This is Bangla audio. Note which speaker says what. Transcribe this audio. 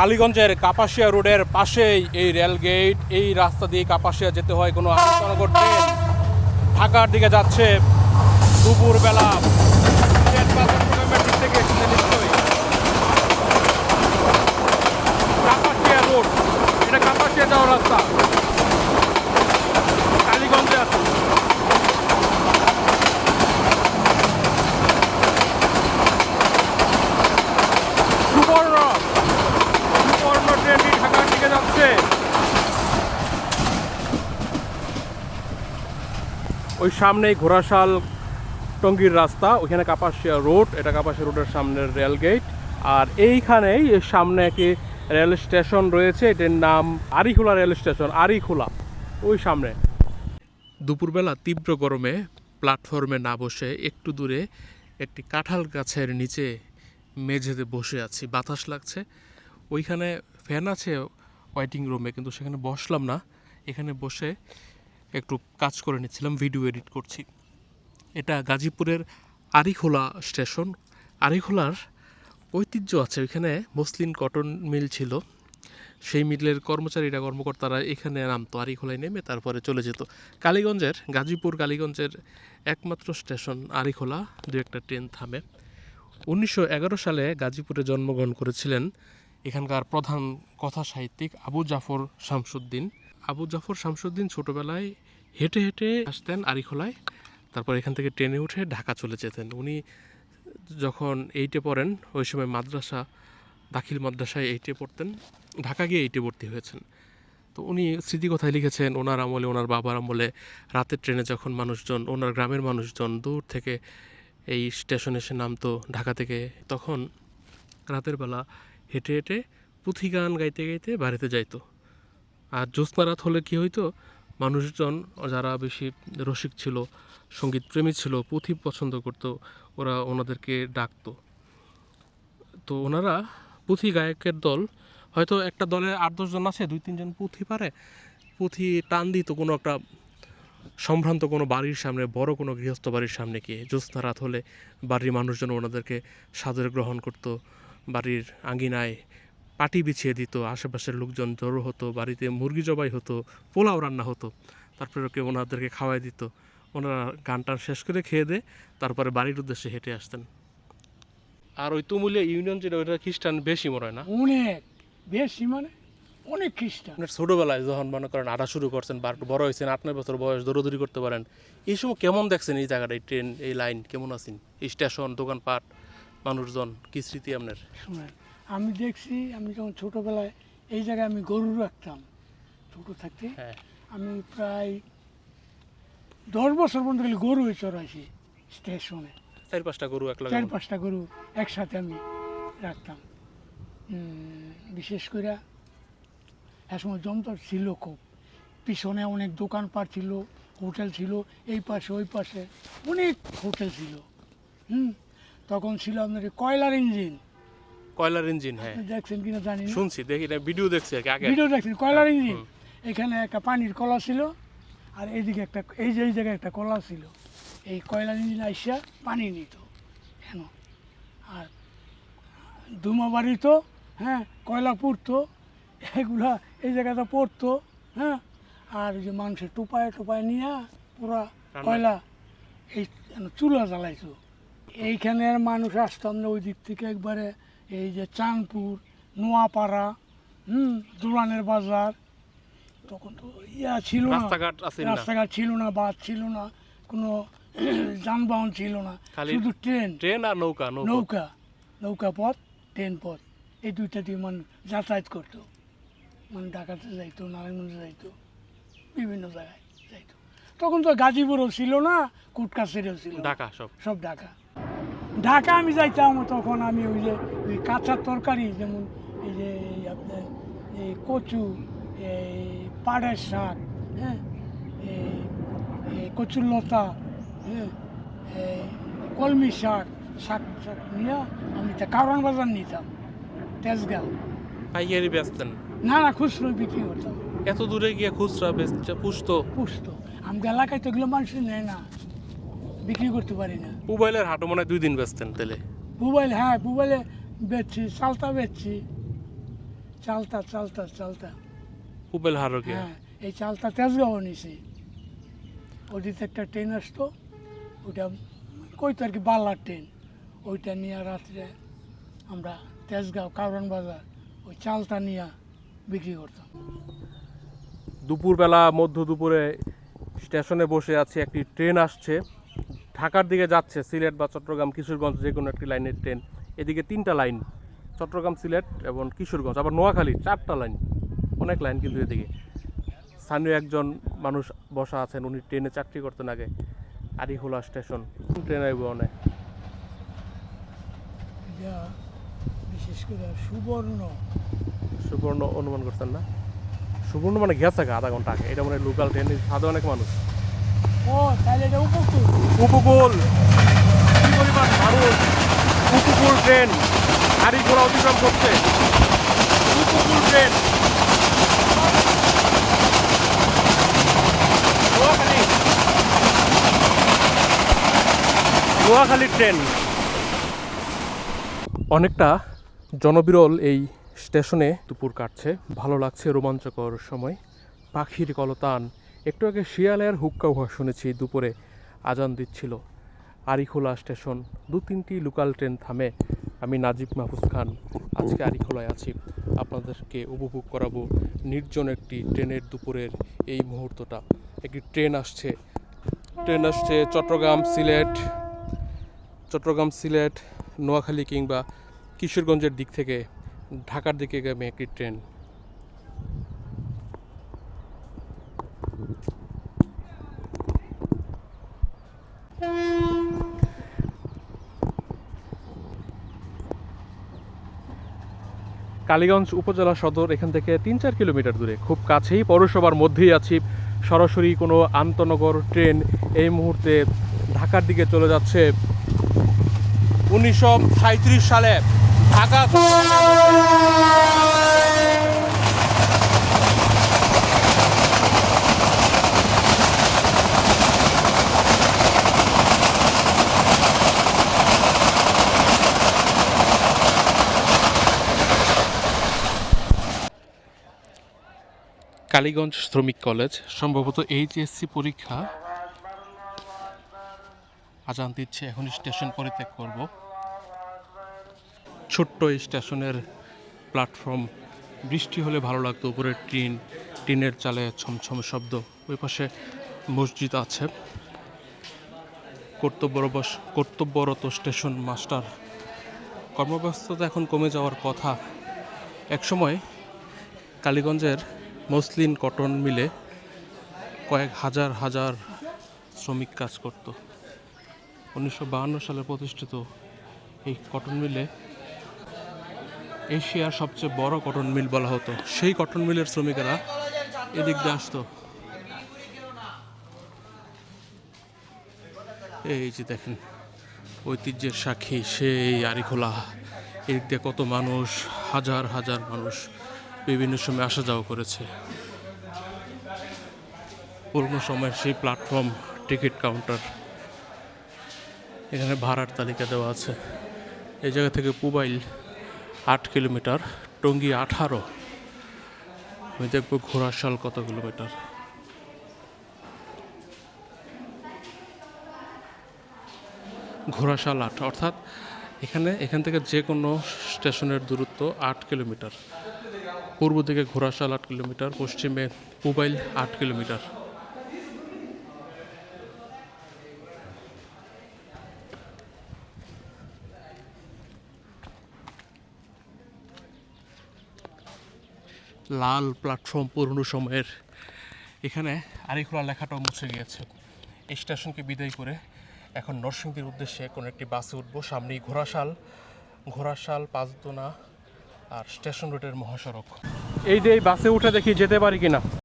Speaker 1: কালীগঞ্জের কাপাসিয়া রোডের পাশেই এই রেলগেট। এই রাস্তা দিয়ে কাপাসিয়া যেতে হয় কোনো আন্তনগর ট্রেন ঢাকার দিকে যাচ্ছে দুপুরবেলা। কাপাসিয়া যাওয়ার রাস্তা কালীগঞ্জে আছে সুবর্ণ সুবর্ণ ট্রেনটি ঢাকার দিকে যাচ্ছে ওই সামনেই ঘোড়াশাল টঙ্গীর রাস্তা, ওইখানে কাপাসিয়া রোড, এটা কাপাসিয়া রোডের সামনের রেল গেট। আর এইখানেই সামনে একটি রেল স্টেশন রয়েছে, এটির নাম আরিখোলা রেল স্টেশন, আরিখোলা, ওই সামনে। দুপুরবেলা তীব্র গরমে প্ল্যাটফর্মে না বসে একটু দূরে একটি কাঁঠাল গাছের নিচে মেঝেতে বসে আছি, বাতাস লাগছে। ওইখানে ফ্যান আছে ওয়েটিং রুমে, কিন্তু সেখানে বসলাম না। এখানে বসে একটু কাজ করে নিচ্ছিলাম ভিডিও এডিট করছি। এটা গাজীপুরের আরিখোলা স্টেশন। আরিখোলার ঐতিহ্য আছে, ওইখানে মসলিন কটন মিল ছিল। সেই মিলের কর্মচারীরা, কর্মকর্তারা এখানে নামতো, আরিখোলায় নেমে তারপরে চলে যেত। কালীগঞ্জের, গাজীপুর কালীগঞ্জের একমাত্র স্টেশন আরিখোলা, দু একটা ট্রেন থামে। উনিশশো এগারো সালে গাজীপুরে জন্মগ্রহণ করেছিলেন এখানকার প্রধান কথা সাহিত্যিক আবু জাফর শামসুদ্দিন। আবু জাফর শামসুদ্দিন ছোটবেলায় হেঁটে হেঁটে আসতেন আরিখোলায়। তারপর এখান থেকে ট্রেনে উঠে ঢাকা চলে যেতেন। উনি যখন এইটে পড়েন, ওই সময় মাদ্রাসা, দাখিল মাদ্রাসায় এইটে পড়তেন। ঢাকা গিয়ে এইটে ভর্তি হয়েছেন। তো উনি স্মৃতিকথায় লিখেছেন, ওনার আমলে, ওনার বাবার আমলে রাতের ট্রেনে যখন মানুষজন, ওনার গ্রামের মানুষজন দূর থেকে এই স্টেশনে এসে নামতো ঢাকা থেকে, তখন রাতের বেলা হেঁটে হেঁটে পুঁথি গান গাইতে গাইতে বাড়িতে যাইতো। আর জ্যোৎস্না রাত হলে কী হইতো? মানুষজন যারা বেশি রসিক ছিল সংগীত প্রেমী ছিল, পুঁথি পছন্দ করতো, ওরা ওনাদেরকে ডাকতো। তো ওনারা পুঁথি গায়কের দল। হয়তো একটা দলে আট দশজন আছে, দুই তিনজন পুঁথি পারে। পুঁথি টান দিত কোনো একটা সম্ভ্রান্ত কোনো বাড়ির সামনে, বড় কোনো গৃহস্থ বাড়ির সামনে গিয়ে। জ্যোৎস্না রাত হলে বাড়ির মানুষজন ওনাদেরকে সাদরে গ্রহণ করত, বাড়ির আঙ্গিনায় পাটি বিছিয়ে দিত আশেপাশের লোকজন জড়ো হতো বাড়িতে মুরগি জবাই হতো পোলাও রান্না হতো। তারপরে ওকে ওনাদেরকে খাওয়াই দিত। ওনারা গান টান শেষ করে খেয়ে দে তারপরে বাড়ির উদ্দেশ্যে হেঁটে আসতেন। আর ওই তুমুলিয়া ইউনিয়ন যেটা ওইটা খ্রিস্টান বেশি মনে হয় না?
Speaker 2: অনেক বেশি মানে অনেক খ্রিস্টান।
Speaker 1: আপনার ছোটোবেলায় যখন মনে করেন আটা শুরু করছেন বা একটু বড় হয়েছেন আট নয় বছর বয়স দৌড়দৌড়ি করতে পারেন এই সময় কেমন দেখছেন এই জায়গাটা এই ট্রেন এই লাইন কেমন আছেন? এই স্টেশন দোকানপাট মানুষজন কি স্মৃতি আপনার?
Speaker 2: আমি দেখছি আমি যখন ছোটোবেলায় এই জায়গায় আমি গরু রাখতাম ছোটো থাকতে
Speaker 1: হ্যাঁ।
Speaker 2: আমি প্রায় দশ বছর পর্যন্ত খালি গরু চড়াইছি স্টেশনে।
Speaker 1: চার পাঁচটা গরু এক
Speaker 2: চার পাঁচটা গরু একসাথে আমি রাখতাম। বিশেষ করে হ্যাঁ সময় জমতর ছিল খুব। পিছনে অনেক দোকানপাট ছিল হোটেল ছিল এই পাশে ওই পাশে অনেক হোটেল ছিল। হুম তখন ছিল আপনার কয়লার ইঞ্জিন।
Speaker 1: কয়লার ইঞ্জিন? হ্যাঁ।
Speaker 2: দেখছেন কিনা জানি না।
Speaker 1: শুনছি দেখি না ভিডিও দেখছি আর আগে।
Speaker 2: ভিডিও দেখছেন কয়লার ইঞ্জিন? এখানে একটা পানির কলা ছিল আর এইদিকে একটা এই যে এই জায়গায় একটা কলা ছিল। এই কয়লার ইঞ্জিন আইসা পানি নিত কেন? আর ধুমা বাড়িতো হ্যাঁ কয়লা পুড়তো এগুলা এই জায়গাটা পড়তো হ্যাঁ? আর যে মানুষের টোপায় টোপায় নিয়ে পুরা কয়লা এই চুলা জ্বালাইতো। এইখানের মানুষ আসতাম না ওই দিক থেকে একবারে এই যে চাঁদপুর নোয়াপাড়া হুম দুলানের বাজার তখন তো ইয়া ছিল না।
Speaker 1: রাস্তাঘাট
Speaker 2: ছিল না বাস ছিল না কোনো যানবাহন ছিল না। শুধু ট্রেন।
Speaker 1: ট্রেন আর নৌকা নৌকা।
Speaker 2: নৌকা পথ ট্রেন পথ। এই দুইটা দিয়ে মানুষ যাতায়াত করতো। মানে ঢাকাতে যাইতো নারায়ণগঞ্জে যাইতো বিভিন্ন জায়গায় যাইতো। তখন তো গাজীপুরও ছিল না কুটকাছেরও ছিল।
Speaker 1: ঢাকা সব।
Speaker 2: সব ঢাকা। ঢাকা আমি যাইতাম তখন আমি ওই যে ওই কাঁচা তরকারি যেমন এই যে আপনার এই কচু এই পাড়ের শাক হ্যাঁ? এই কচুর লতা হ্যাঁ? এই কলমি শাক শাক শাক নিয়ে আমি তা কারণ বাজার নিতাম তেজগাঁও।
Speaker 1: পাইকারি বেচতেন?
Speaker 2: না না খুচরো বিক্রি করতাম।
Speaker 1: এত দূরে গিয়ে খুচরা বেচতে পুষতো?
Speaker 2: পুষত। আমি এলাকায় তো এগুলো মানুষ নেয় না। বিক্রি করতে পারি না।
Speaker 1: মোবাইলের হাটও মনে দুই দিন বেচতেন তেলে
Speaker 2: মোবাইল হ্যাঁ মোবাইলে বেচছি চালতা বেচছি। চালতা চালতা চালতা।
Speaker 1: উবেল হারকে
Speaker 2: হ্যাঁ এই চালতা তেজগাঁও নিছি। ওদিকে একটা ট্রেন আসতো ওইটা কইতো আর কি বাল্লার ট্রেন। ওইটা নিয়ে রাত্রে আমরা তেজগাঁও কারণ বাজার ওই চালটা নিয়ে বিক্রি করতাম।
Speaker 1: দুপুরবেলা মধ্য দুপুরে স্টেশনে বসে আছি একটি ট্রেন আসছে। ঢাকার দিকে যাচ্ছে সিলেট বা চট্টগ্রাম কিশোরগঞ্জ যে কোনো একটি লাইনের ট্রেন। এদিকে তিনটা লাইন চট্টগ্রাম সিলেট এবং কিশোরগঞ্জ। আবার নোয়াখালী চারটা লাইন অনেক লাইন কিন্তু এদিকে। স্থানীয় একজন মানুষ বসা আছেন উনি ট্রেনে চাকরি করতেন আগে। আরিহোলা স্টেশন ট্রেন আইব অনেক।
Speaker 2: বিশেষ করে সুবর্ণ।
Speaker 1: সুবর্ণ অনুমান করছেন না? সুবর্ণ মানে গেছে আধা ঘণ্টা আগে। এটা মানে লোকাল ট্রেন সাধে অনেক মানুষ।
Speaker 2: উপকূল।
Speaker 1: উপকূল ট্রেন। গাড়ি ঘোড়া অতিক্রম করছে। উপকূল ট্রেন। নোয়াখালী। নোয়াখালী ট্রেন। অনেকটা জনবিরল এই স্টেশনে দুপুর কাটছে। ভালো লাগছে রোমাঞ্চকর সময়। পাখির কলতান। একটু আগে শিয়ালের হুক্কা উহা শুনেছি, দুপুরে আজান দিচ্ছিল। আরিখোলা স্টেশন, দু তিনটি লোকাল ট্রেন থামে। আমি নাজিব মাহফুজ খান, আজকে আরিখোলায় আছি। আপনাদেরকে উপভোগ করাবো নির্জন একটি ট্রেনের দুপুরের এই মুহূর্তটা। একটি ট্রেন আসছে। ট্রেন আসছে চট্টগ্রাম সিলেট চট্টগ্রাম সিলেট, নোয়াখালী কিংবা কিশোরগঞ্জের দিক থেকে ঢাকার দিকে গামী একটি ট্রেন। কালীগঞ্জ উপজেলা সদর, এখান থেকে তিন চার কিলোমিটার দূরে। খুব কাছেই পৌরসভার মধ্যেই আছি। সরাসরি কোনো আন্তনগর ট্রেন এই মুহূর্তে ঢাকার দিকে চলে যাচ্ছে। উনিশশো সালে ঢাকা কালীগঞ্জ শ্রমিক কলেজ। সম্ভবত এইচএসসি পরীক্ষা আজান দিচ্ছে। এখন স্টেশন পরিত্যাগ করব। ছোট্ট স্টেশনের প্ল্যাটফর্ম। বৃষ্টি হলে ভালো লাগতো। উপরে টিন, টিনের চালে ছমছম শব্দ। ওই পাশে মসজিদ আছে। কর্তব্যরবশ, কর্তব্যরত স্টেশন মাস্টার। কর্মব্যস্ততা এখন কমে যাওয়ার কথা। একসময় কালীগঞ্জের মসলিন কটন মিলে কয়েক হাজার হাজার শ্রমিক কাজ করত। উনিশশো সালে প্রতিষ্ঠিত এই কটন মিলে এশিয়ার সবচেয়ে বড় কটন মিল বলা হতো। সেই কটন মিলের শ্রমিকেরা এদিক দিয়ে আসতো। এই যে দেখেন, ঐতিহ্যের সাক্ষী সেই আরিখোলা। এদিক দিয়ে কত মানুষ, হাজার হাজার মানুষ বিভিন্ন সময় আসা যাওয়া করেছে। পুরনো সময়ের সেই প্ল্যাটফর্ম টিকিট কাউন্টার এখানে ভাড়ার তালিকা দেওয়া আছে। এই জায়গা থেকে পুবাইল আট কিলোমিটার, টঙ্গী আঠারো। আমি দেখব ঘোড়াশাল কত কিলোমিটার। ঘোড়াশাল আট, অর্থাৎ এখানে, এখান থেকে যে কোনো স্টেশনের দূরত্ব আট কিলোমিটার। পূর্ব দিকে ঘোড়াশাল আট কিলোমিটার, পশ্চিমে পুবাইল আট কিলোমিটার। লাল প্ল্যাটফর্ম পুরনো সময়ের। এখানে আরিখোলা লেখাটাও মুছে গিয়েছে। এই স্টেশনকে বিদায় করে এখন নরসিংদীর উদ্দেশ্যে কোনো একটি বাসে উঠবো। সামনেই ঘোড়াশাল ঘোড়াশাল, পাঁচদোনা আর স্টেশন রোডের মহাসড়ক। এই যে বাসে উঠে দেখি যেতে পারি কিনা।